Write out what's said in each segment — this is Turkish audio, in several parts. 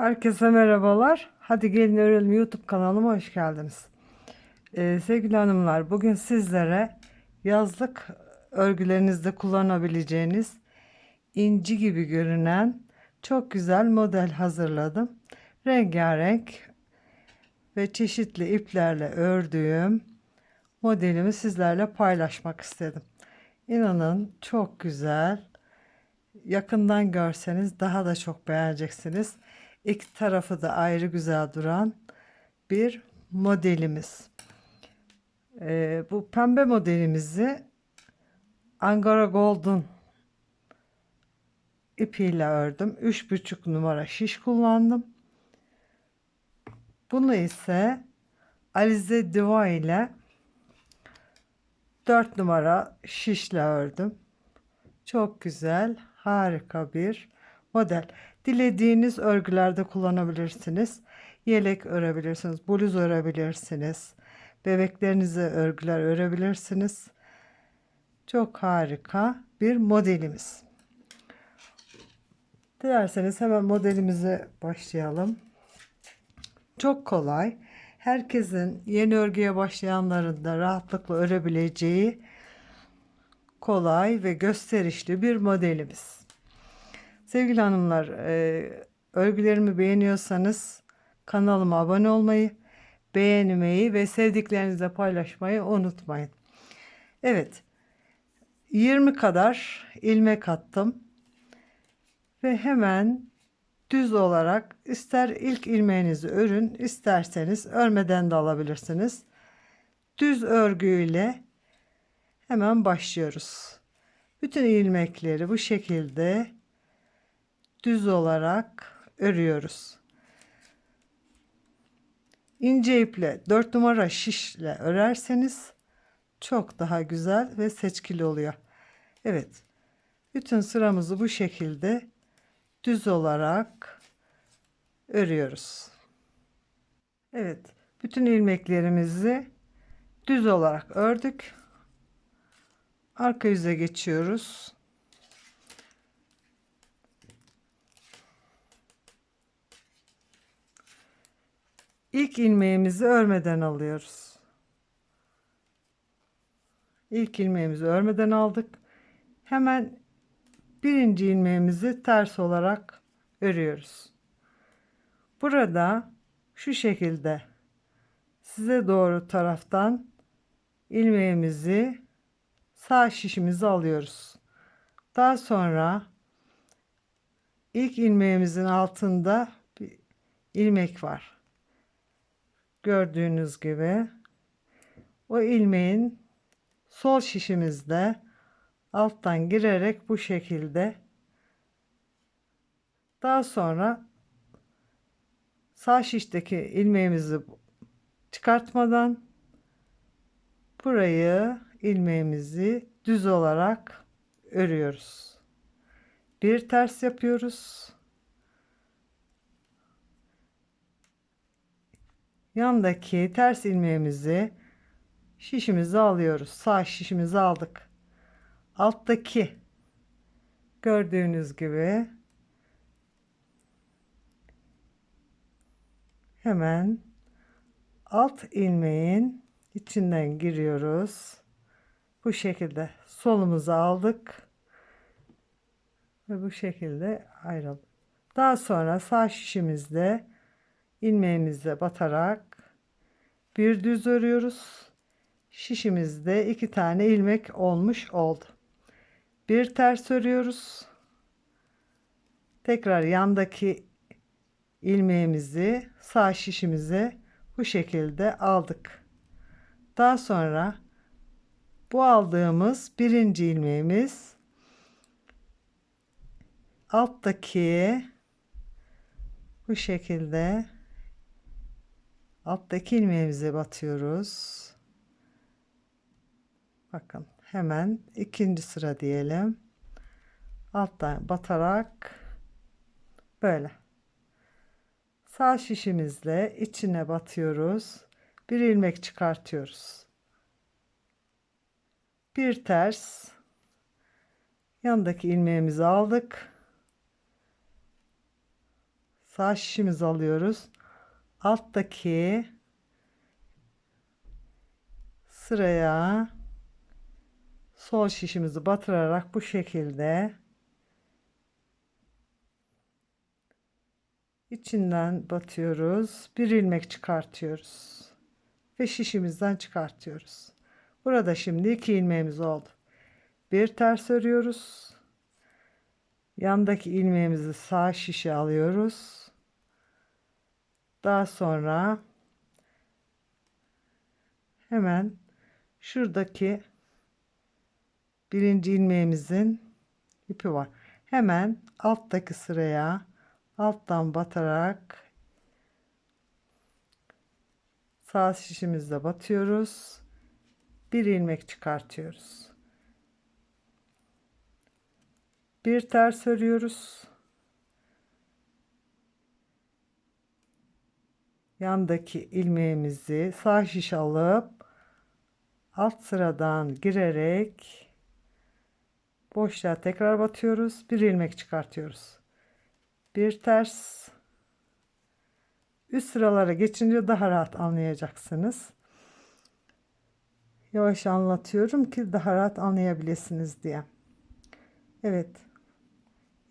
Herkese merhabalar. Hadi gelin örelim YouTube kanalıma hoş geldiniz. Ee, sevgili hanımlar, bugün sizlere yazlık örgülerinizde kullanabileceğiniz inci gibi görünen çok güzel model hazırladım. Rengarenk ve çeşitli iplerle ördüğüm modelimi sizlerle paylaşmak istedim. İnanın çok güzel. Yakından görseniz daha da çok beğeneceksiniz. İki tarafı da ayrı güzel duran bir modelimiz. Ee, bu pembe modelimizi Angora Golden ipiyle ördüm. 3,5 numara şiş kullandım. Bunu ise Alize Diva ile 4 numara şişle ördüm. Çok güzel, harika bir model. Dilediğiniz örgülerde kullanabilirsiniz. Yelek örebilirsiniz, bluz örebilirsiniz. Bebeklerinize örgüler örebilirsiniz. Çok harika bir modelimiz. Dilerseniz hemen modelimize başlayalım. Çok kolay. Herkesin yeni örgüye başlayanların da rahatlıkla örebileceği kolay ve gösterişli bir modelimiz. Sevgili hanımlar, e, örgülerimi beğeniyorsanız kanalıma abone olmayı, beğenmeyi ve sevdiklerinizle paylaşmayı unutmayın. Evet, 20 kadar ilmek attım ve hemen düz olarak ister ilk ilmeğinizi örün, isterseniz örmeden de alabilirsiniz. Düz örgüyle hemen başlıyoruz. Bütün ilmekleri bu şekilde düz olarak örüyoruz. İnce iple 4 numara şişle örerseniz çok daha güzel ve seçkili oluyor. Evet. Bütün sıramızı bu şekilde düz olarak örüyoruz. Evet. Bütün ilmeklerimizi düz olarak ördük. Arka yüze geçiyoruz. İlk ilmeğimizi örmeden alıyoruz. İlk ilmeğimizi örmeden aldık. Hemen birinci ilmeğimizi ters olarak örüyoruz. Burada şu şekilde size doğru taraftan ilmeğimizi sağ şişimizi alıyoruz. Daha sonra ilk ilmeğimizin altında bir ilmek var. Gördüğünüz gibi o ilmeğin sol şişimizde alttan girerek bu şekilde daha sonra sağ şişteki ilmeğimizi çıkartmadan burayı ilmeğimizi düz olarak örüyoruz. Bir ters yapıyoruz. Yandaki ters ilmeğimizi şişimizi alıyoruz. Sağ şişimizi aldık. Alttaki gördüğünüz gibi hemen alt ilmeğin içinden giriyoruz. Bu şekilde solumuzu aldık ve bu şekilde ayrıldık. Daha sonra sağ şişimizde ilmeğimizle batarak bir düz örüyoruz. Şişimizde iki tane ilmek olmuş oldu. Bir ters örüyoruz. Tekrar yandaki ilmeğimizi sağ şişimize bu şekilde aldık. Daha sonra bu aldığımız birinci ilmeğimiz alttaki bu şekilde alttaki ilmeğimize batıyoruz. Bakın hemen ikinci sıra diyelim. Alttan batarak böyle sağ şişimizle içine batıyoruz. Bir ilmek çıkartıyoruz. Bir ters yandaki ilmeğimizi aldık. sağ şişimizi alıyoruz. Alttaki sıraya sol şişimizi batırarak bu şekilde içinden batıyoruz. Bir ilmek çıkartıyoruz. Ve şişimizden çıkartıyoruz. Burada şimdi iki ilmeğimiz oldu. Bir ters örüyoruz. Yandaki ilmeğimizi sağ şişe alıyoruz. Daha sonra hemen şuradaki birinci ilmeğimizin ipi var. Hemen alttaki sıraya alttan batarak sağ şişimizde batıyoruz. Bir ilmek çıkartıyoruz. Bir ters örüyoruz. Yandaki ilmeğimizi sağ şiş alıp alt sıradan girerek boşluğa tekrar batıyoruz. Bir ilmek çıkartıyoruz. Bir ters üst sıralara geçince daha rahat anlayacaksınız. Yavaş anlatıyorum ki daha rahat anlayabilirsiniz diye. Evet.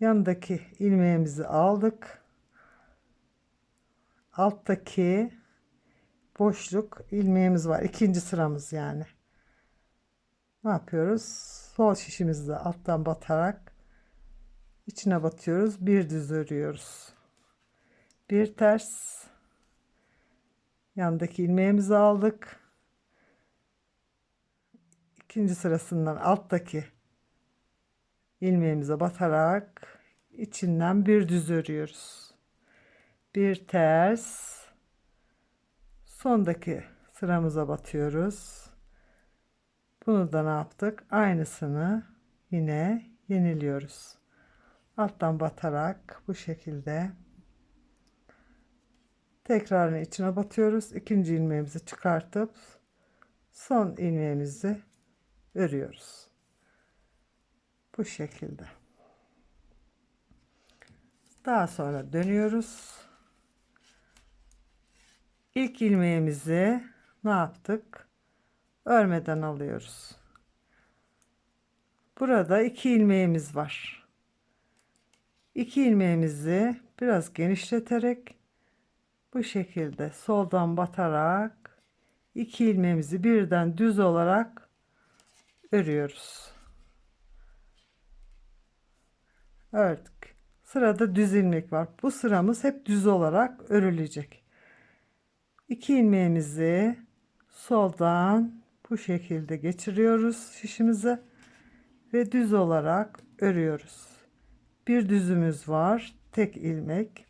Yanındaki ilmeğimizi aldık. Alttaki boşluk ilmeğimiz var. İkinci sıramız yani. Ne yapıyoruz? Sol şişimizi alttan batarak içine batıyoruz. Bir düz örüyoruz. Bir ters yandaki ilmeğimizi aldık. İkinci sırasından alttaki ilmeğimize batarak içinden bir düz örüyoruz. Bir ters sondaki sıramıza batıyoruz. Bunu da ne yaptık? Aynısını yine yeniliyoruz. Alttan batarak bu şekilde tekrarını içine batıyoruz. İkinci ilmeğimizi çıkartıp son ilmeğimizi örüyoruz. Bu şekilde. Daha sonra dönüyoruz. İlk ilmeğimizi ne yaptık? Örmeden alıyoruz. Burada iki ilmeğimiz var. İki ilmeğimizi biraz genişleterek bu şekilde soldan batarak iki ilmeğimizi birden düz olarak örüyoruz. ördük. Sırada düz ilmek var. Bu sıramız hep düz olarak örülecek. İki ilmeğimizi soldan bu şekilde geçiriyoruz şişimize ve düz olarak örüyoruz. Bir düzümüz var. Tek ilmek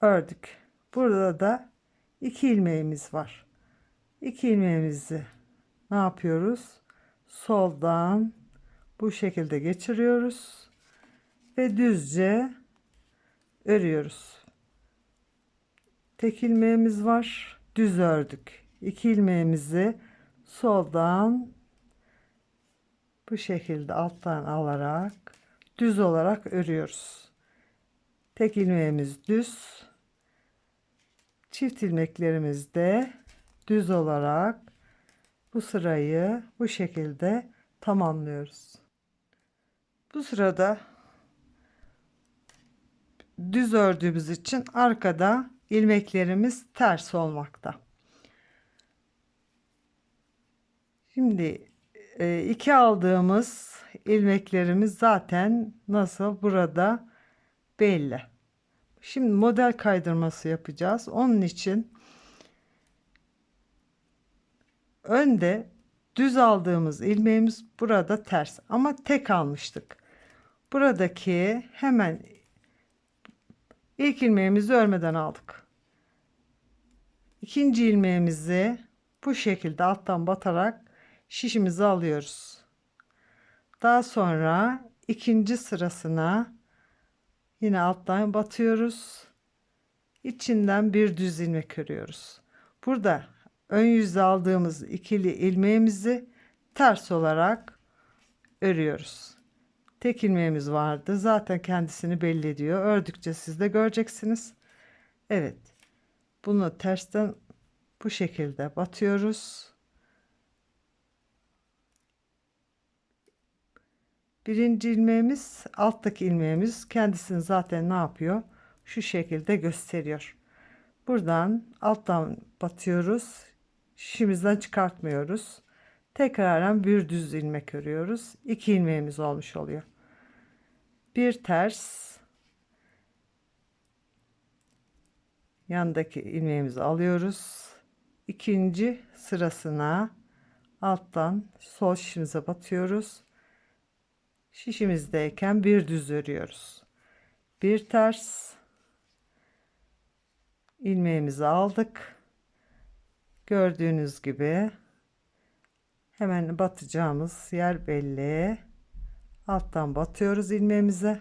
ördük. Burada da iki ilmeğimiz var. İki ilmeğimizi ne yapıyoruz? Soldan bu şekilde geçiriyoruz ve düzce örüyoruz. Tek ilmeğimiz var. Düz ördük. İki ilmeğimizi soldan bu şekilde alttan alarak düz olarak örüyoruz. Tek ilmeğimiz düz. Çift ilmeklerimiz de düz olarak bu sırayı bu şekilde tamamlıyoruz. Bu sırada düz ördüğümüz için arkada ilmeklerimiz ters olmakta. Şimdi e, iki aldığımız ilmeklerimiz zaten nasıl burada belli. Şimdi model kaydırması yapacağız. Onun için önde düz aldığımız ilmeğimiz burada ters ama tek almıştık. Buradaki hemen İlk ilmeğimizi örmeden aldık. İkinci ilmeğimizi bu şekilde alttan batarak şişimizi alıyoruz. Daha sonra ikinci sırasına yine alttan batıyoruz. İçinden bir düz ilmek örüyoruz. Burada ön yüzde aldığımız ikili ilmeğimizi ters olarak örüyoruz. Tek ilmeğimiz vardı. Zaten kendisini belli ediyor. Ördükçe siz de göreceksiniz. Evet. Bunu tersten bu şekilde batıyoruz. Birinci ilmeğimiz alttaki ilmeğimiz kendisini zaten ne yapıyor? Şu şekilde gösteriyor. Buradan alttan batıyoruz. Şişimizden çıkartmıyoruz. Tekraren bir düz ilmek örüyoruz. İki ilmeğimiz olmuş oluyor. Bir ters yandaki ilmeğimizi alıyoruz. İkinci sırasına alttan sol şişimize batıyoruz. Şişimizdeyken bir düz örüyoruz. Bir ters ilmeğimizi aldık. Gördüğünüz gibi hemen batacağımız yer belli. Alttan batıyoruz ilmeğimize.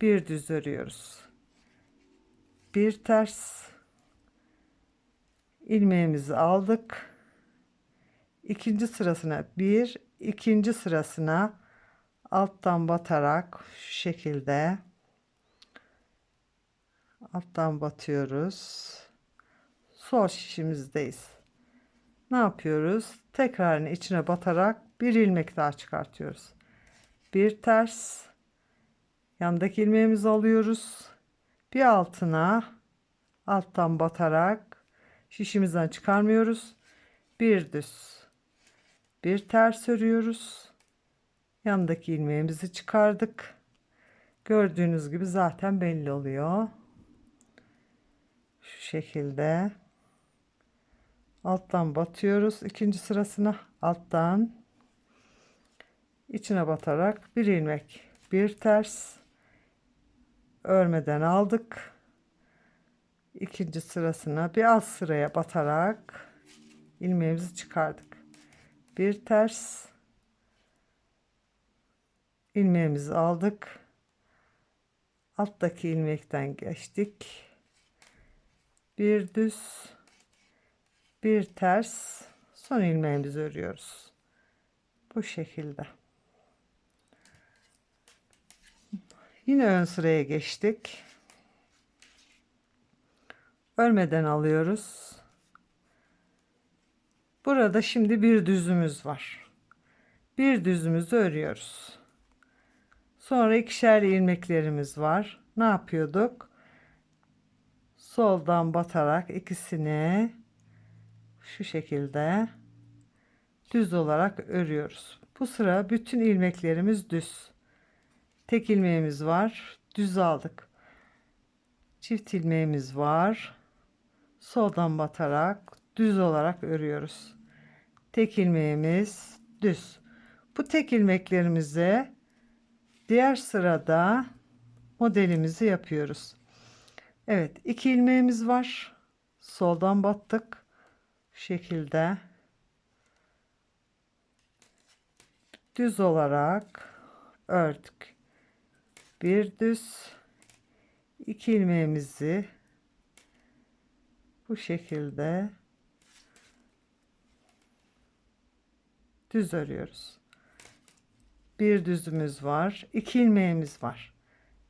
Bir düz örüyoruz. Bir ters ilmeğimizi aldık. İkinci sırasına bir, ikinci sırasına alttan batarak şu şekilde alttan batıyoruz. Sol şişimizdeyiz. Ne yapıyoruz? Tekrarını içine batarak bir ilmek daha çıkartıyoruz. Bir ters yandaki ilmeğimizi alıyoruz. Bir altına alttan batarak şişimizden çıkarmıyoruz. Bir düz. Bir ters örüyoruz. Yandaki ilmeğimizi çıkardık. Gördüğünüz gibi zaten belli oluyor. Şu şekilde alttan batıyoruz. İkinci sırasına alttan içine batarak bir ilmek bir ters örmeden aldık. İkinci sırasına bir alt sıraya batarak ilmeğimizi çıkardık. Bir ters ilmeğimizi aldık. Alttaki ilmekten geçtik. Bir düz bir ters son ilmeğimizi örüyoruz. Bu şekilde. Yine ön sıraya geçtik. Örmeden alıyoruz. Burada şimdi bir düzümüz var. Bir düzümüzü örüyoruz. Sonra ikişer ilmeklerimiz var. Ne yapıyorduk? Soldan batarak ikisini şu şekilde düz olarak örüyoruz. Bu sıra bütün ilmeklerimiz düz. Tek ilmeğimiz var. Düz aldık. Çift ilmeğimiz var. Soldan batarak düz olarak örüyoruz. Tek ilmeğimiz düz. Bu tek ilmeklerimize diğer sırada modelimizi yapıyoruz. Evet, iki ilmeğimiz var. Soldan battık. Şekilde düz olarak ördük. Bir düz iki ilmeğimizi bu şekilde düz örüyoruz. Bir düzümüz var. iki ilmeğimiz var.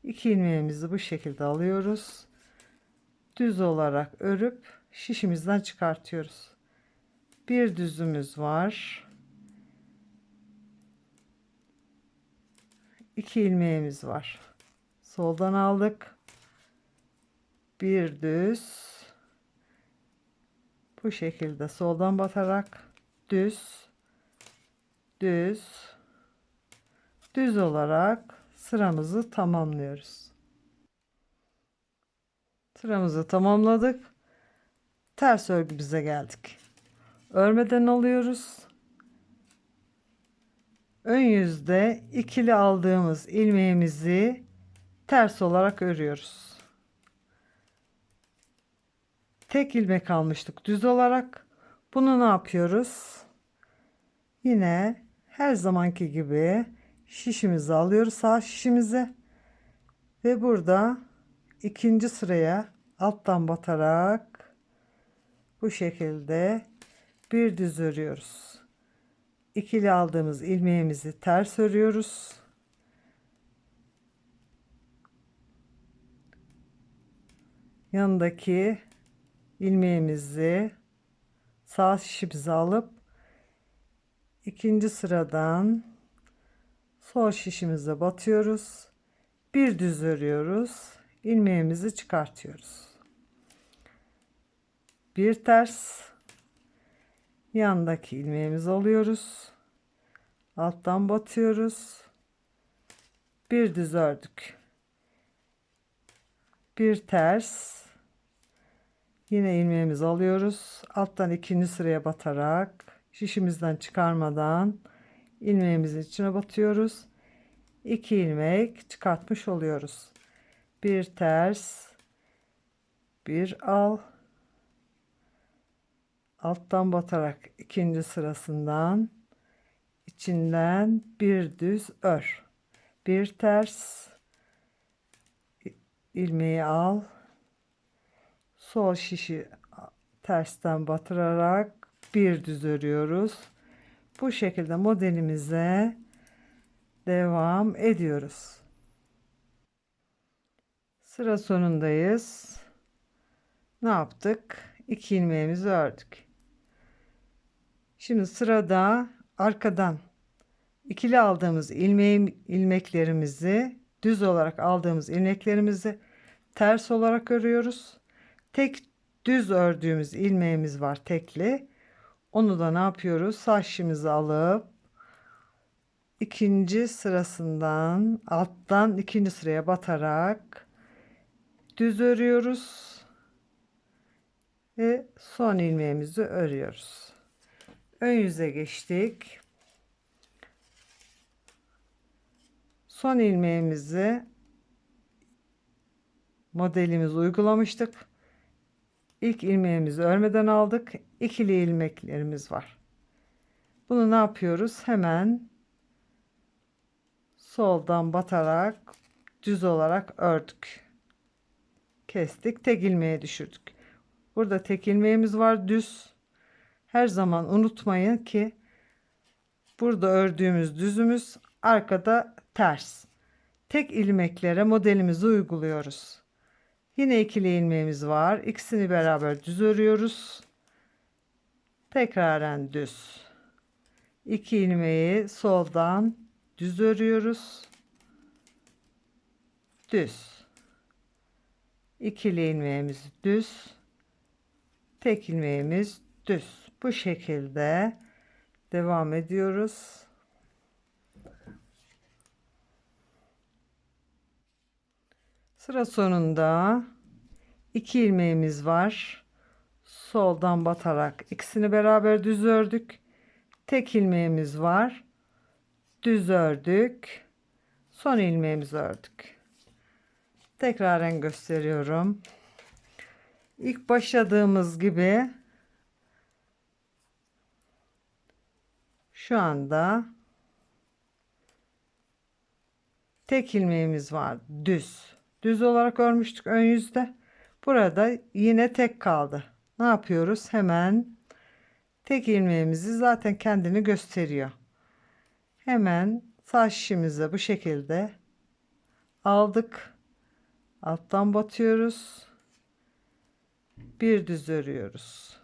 İki ilmeğimizi bu şekilde alıyoruz düz olarak örüp şişimizden çıkartıyoruz. Bir düzümüz var. İki ilmeğimiz var. Soldan aldık. Bir düz. Bu şekilde soldan batarak düz düz düz olarak sıramızı tamamlıyoruz. Sıramızı tamamladık. Ters örgümüze geldik. Örmeden alıyoruz. Ön yüzde ikili aldığımız ilmeğimizi ters olarak örüyoruz. Tek ilmek almıştık düz olarak. Bunu ne yapıyoruz? Yine her zamanki gibi şişimizi alıyoruz sağ şişimize ve burada ikinci sıraya alttan batarak bu şekilde bir düz örüyoruz. İkili aldığımız ilmeğimizi ters örüyoruz. Yanındaki ilmeğimizi sağ şişimizi alıp ikinci sıradan sol şişimize batıyoruz. Bir düz örüyoruz. ilmeğimizi çıkartıyoruz. Bir ters yandaki ilmeğimizi alıyoruz. Alttan batıyoruz. Bir düz ördük. Bir ters Yine ilmeğimizi alıyoruz. Alttan ikinci sıraya batarak şişimizden çıkarmadan ilmeğimizin içine batıyoruz. 2 ilmek çıkartmış oluyoruz. Bir ters, bir al. Alttan batarak ikinci sırasından içinden bir düz ör. Bir ters ilmeği al sol şişi tersten batırarak bir düz örüyoruz. Bu şekilde modelimize devam ediyoruz. Sıra sonundayız. Ne yaptık? İki ilmeğimizi ördük. Şimdi sırada arkadan ikili aldığımız ilmeğim, ilmeklerimizi düz olarak aldığımız ilmeklerimizi ters olarak örüyoruz tek düz ördüğümüz ilmeğimiz var tekli. Onu da ne yapıyoruz? Saçımızı alıp ikinci sırasından alttan ikinci sıraya batarak düz örüyoruz ve son ilmeğimizi örüyoruz. Ön yüze geçtik. Son ilmeğimizi modelimizi uygulamıştık. İlk ilmeğimizi örmeden aldık. İkili ilmeklerimiz var. Bunu ne yapıyoruz? Hemen soldan batarak düz olarak ördük. Kestik. Tek ilmeğe düşürdük. Burada tek ilmeğimiz var düz. Her zaman unutmayın ki burada ördüğümüz düzümüz arkada ters. Tek ilmeklere modelimizi uyguluyoruz. Yine ikili ilmeğimiz var. İkisini beraber düz örüyoruz. Tekraren düz. İki ilmeği soldan düz örüyoruz. Düz. İkili ilmeğimiz düz. Tek ilmeğimiz düz. Bu şekilde devam ediyoruz. Sıra sonunda iki ilmeğimiz var. Soldan batarak ikisini beraber düz ördük. Tek ilmeğimiz var. Düz ördük. Son ilmeğimizi ördük. Tekraren gösteriyorum. İlk başladığımız gibi şu anda tek ilmeğimiz var düz düz olarak örmüştük ön yüzde. Burada yine tek kaldı. Ne yapıyoruz? Hemen tek ilmeğimizi zaten kendini gösteriyor. Hemen sağ şişimize bu şekilde aldık. Alttan batıyoruz. Bir düz örüyoruz.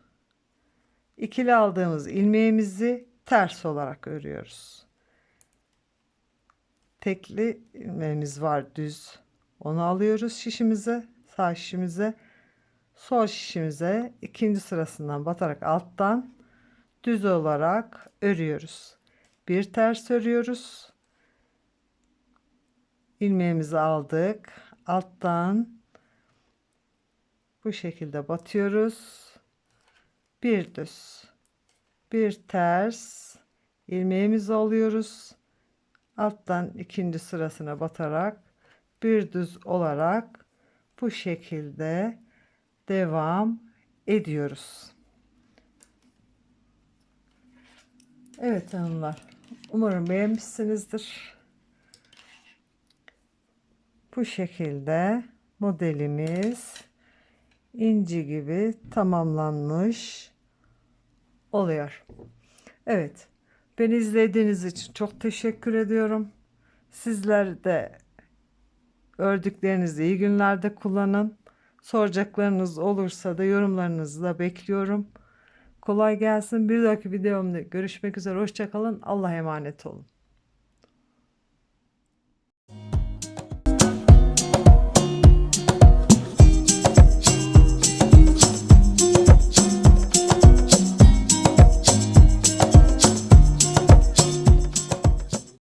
İkili aldığımız ilmeğimizi ters olarak örüyoruz. Tekli ilmeğimiz var düz onu alıyoruz şişimize, sağ şişimize, sol şişimize ikinci sırasından batarak alttan düz olarak örüyoruz. Bir ters örüyoruz. ilmeğimizi aldık. Alttan bu şekilde batıyoruz. Bir düz. Bir ters ilmeğimizi alıyoruz. Alttan ikinci sırasına batarak bir düz olarak bu şekilde devam ediyoruz. Evet hanımlar. Umarım beğenmişsinizdir. Bu şekilde modelimiz inci gibi tamamlanmış oluyor. Evet. Beni izlediğiniz için çok teşekkür ediyorum. Sizler de Ördüklerinizi iyi günlerde kullanın. Soracaklarınız olursa da yorumlarınızı da bekliyorum. Kolay gelsin. Bir dahaki videomda görüşmek üzere. Hoşçakalın. Allah'a emanet olun.